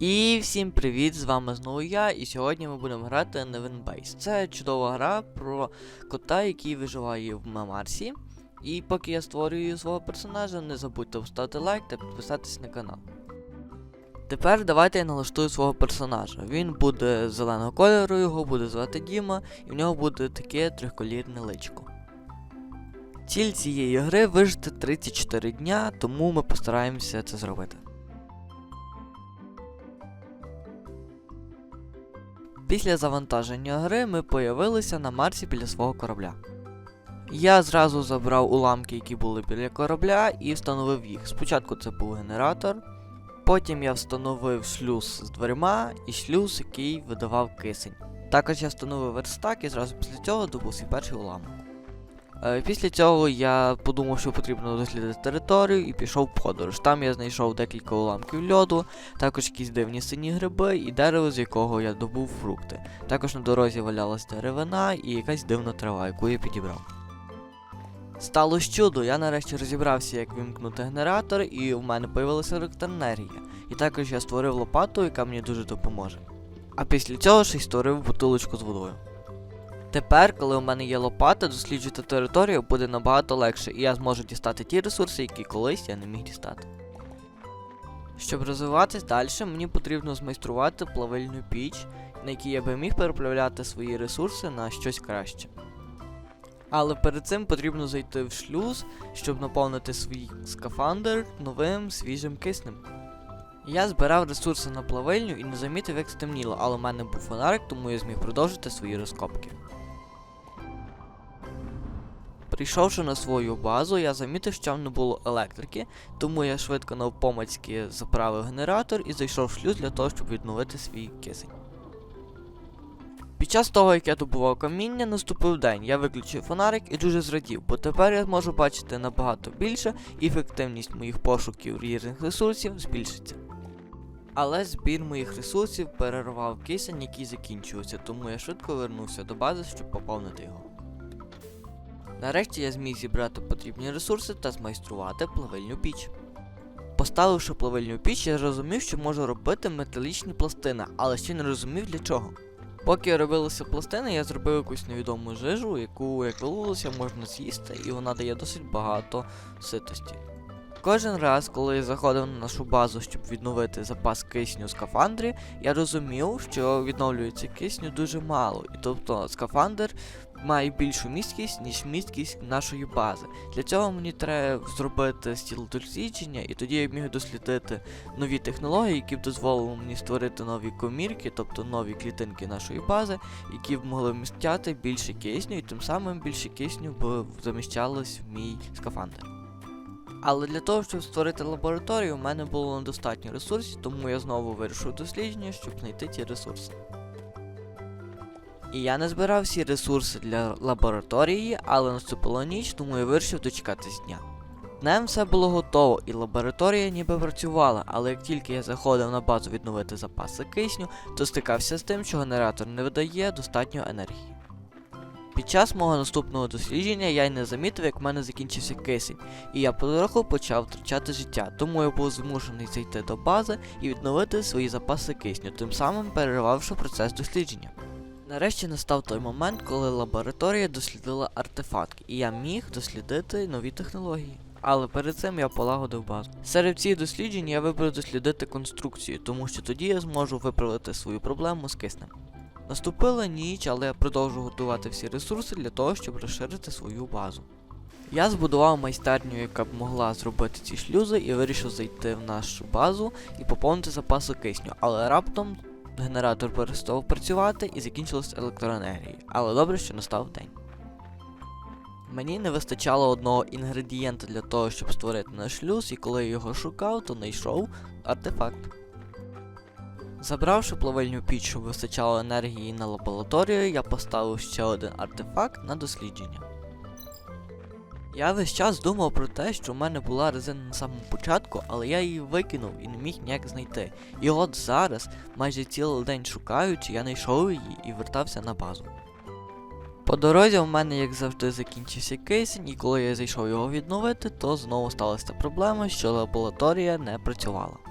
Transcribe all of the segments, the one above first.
І всім привіт! З вами знову я, і сьогодні ми будемо грати на Winbase. Це чудова гра про кота, який виживає в Марсі. І поки я створюю свого персонажа, не забудьте поставити лайк та підписатись на канал. Тепер давайте я налаштую свого персонажа. Він буде зеленого кольору, його буде звати Діма, і в нього буде таке трьохколірне личко. Ціль цієї гри вижити 34 дня, тому ми постараємося це зробити. Після завантаження гри ми появилися на Марсі біля свого корабля. Я зразу забрав уламки, які були біля корабля, і встановив їх. Спочатку це був генератор, потім я встановив шлюз з дверима і шлюз, який видавав кисень. Також я встановив верстак і зразу після цього добув свій перший уламок. Е, Після цього я подумав, що потрібно дослідити територію і пішов в подорож. Там я знайшов декілька уламків льоду, також якісь дивні сині гриби і дерево, з якого я добув фрукти. Також на дорозі валялась деревина і якась дивна трава, яку я підібрав. Стало чудо, я нарешті розібрався, як вимкнути генератор, і в мене появилася електроенергія. І також я створив лопату, яка мені дуже допоможе. А після цього ще й створив бутилочку з водою. Тепер, коли у мене є лопата, досліджувати територію буде набагато легше, і я зможу дістати ті ресурси, які колись я не міг дістати. Щоб розвиватись далі, мені потрібно змайструвати плавильну піч, на якій я би міг переправляти свої ресурси на щось краще. Але перед цим потрібно зайти в шлюз, щоб наповнити свій скафандр новим свіжим киснем. Я збирав ресурси на плавильню і не замітив, як стемніло, але в мене був фонарик, тому я зміг продовжити свої розкопки. Прийшовши на свою базу, я замітив, що там не було електрики, тому я швидко навпомацьки заправив генератор і зайшов в шлюз для того, щоб відновити свій кисень. Під час того, як я добував каміння, наступив день. Я виключив фонарик і дуже зрадів, бо тепер я зможу бачити набагато більше, і ефективність моїх пошуків різних ресурсів збільшиться. Але збір моїх ресурсів перервав кисень, який закінчувався, тому я швидко вернувся до бази, щоб поповнити його. Нарешті я зміг зібрати потрібні ресурси та змайструвати плавильну піч. Поставивши плавильну піч, я зрозумів, що можу робити металічні пластини, але ще не розумів для чого. Поки робилися пластини, я зробив якусь невідому жижу, яку, як виявилося, можна з'їсти, і вона дає досить багато ситості. Кожен раз, коли я заходив на нашу базу, щоб відновити запас кисню в скафандрі, я розумів, що відновлюється кисню дуже мало, і тобто скафандр має більшу місткість, ніж місткість нашої бази. Для цього мені треба зробити стіл дослідження, і тоді я міг дослідити нові технології, які б дозволили мені створити нові комірки, тобто нові клітинки нашої бази, які б могли вмістяти більше кисню, і тим самим більше кисню б заміщалось в мій скафандр. Але для того, щоб створити лабораторію, у мене було недостатньо ресурсів, тому я знову вирішив дослідження, щоб знайти ті ресурси. І я не збирав всі ресурси для лабораторії, але наступила ніч, тому я вирішив дочекатись дня. Днем все було готово, і лабораторія ніби працювала, але як тільки я заходив на базу відновити запаси кисню, то стикався з тим, що генератор не видає достатньо енергії. Під час мого наступного дослідження я й не замітив, як в мене закінчився кисень, і я потроху почав втрачати життя, тому я був змушений зайти до бази і відновити свої запаси кисню, тим самим перервавши процес дослідження. Нарешті настав той момент, коли лабораторія дослідила артефакт, і я міг дослідити нові технології. Але перед цим я полагодив базу. Серед цих досліджень я вибрав дослідити конструкцію, тому що тоді я зможу виправити свою проблему з киснем. Наступила ніч, але я продовжу готувати всі ресурси для того, щоб розширити свою базу. Я збудував майстерню, яка б могла зробити ці шлюзи, і вирішив зайти в нашу базу і поповнити запаси кисню, але раптом генератор перестав працювати і закінчилась електроенергія. Але добре, що настав день. Мені не вистачало одного інгредієнта для того, щоб створити наш шлюз, і коли я його шукав, то знайшов артефакт. Забравши плавильню піч, щоб вистачало енергії на лабораторію, я поставив ще один артефакт на дослідження. Я весь час думав про те, що в мене була резина на самому початку, але я її викинув і не міг ніяк знайти. І от зараз, майже цілий день шукаючи, я знайшов її і вертався на базу. По дорозі в мене, як завжди, закінчився кисень, і коли я зайшов його відновити, то знову сталася проблема, що лабораторія не працювала.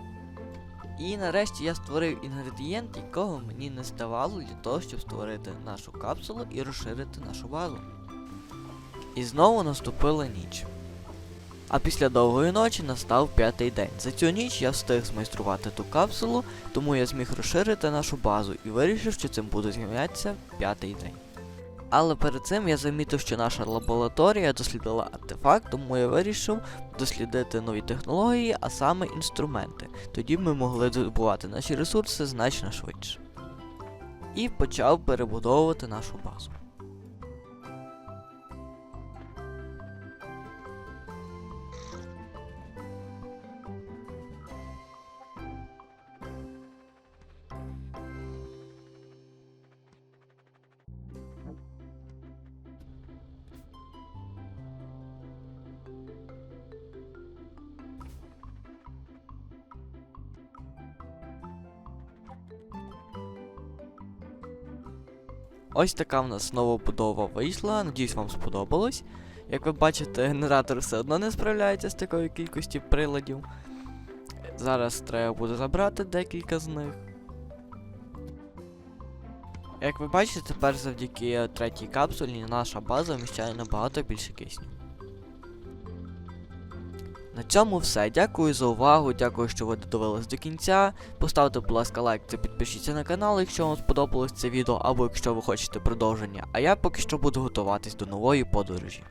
І нарешті я створив інгредієнт, якого мені не ставало для того, щоб створити нашу капсулу і розширити нашу базу. І знову наступила ніч. А після довгої ночі настав п'ятий день. За цю ніч я встиг змайструвати ту капсулу, тому я зміг розширити нашу базу і вирішив, що цим буде з'являтися п'ятий день. Але перед цим я замітив, що наша лабораторія дослідила артефакт, тому я вирішив дослідити нові технології, а саме інструменти. Тоді ми могли добувати наші ресурси значно швидше. І почав перебудовувати нашу базу. Ось така в нас новобудова вийшла. Надіюсь, вам сподобалось. Як ви бачите, генератор все одно не справляється з такою кількістю приладів. Зараз треба буде забрати декілька з них. Як ви бачите, тепер завдяки третій капсулі наша база вміщає набагато більше кисню. На цьому все. Дякую за увагу, дякую, що ви додивились до кінця. Поставте, будь ласка, лайк та підпишіться на канал, якщо вам сподобалось це відео, або якщо ви хочете продовження. А я поки що буду готуватись до нової подорожі.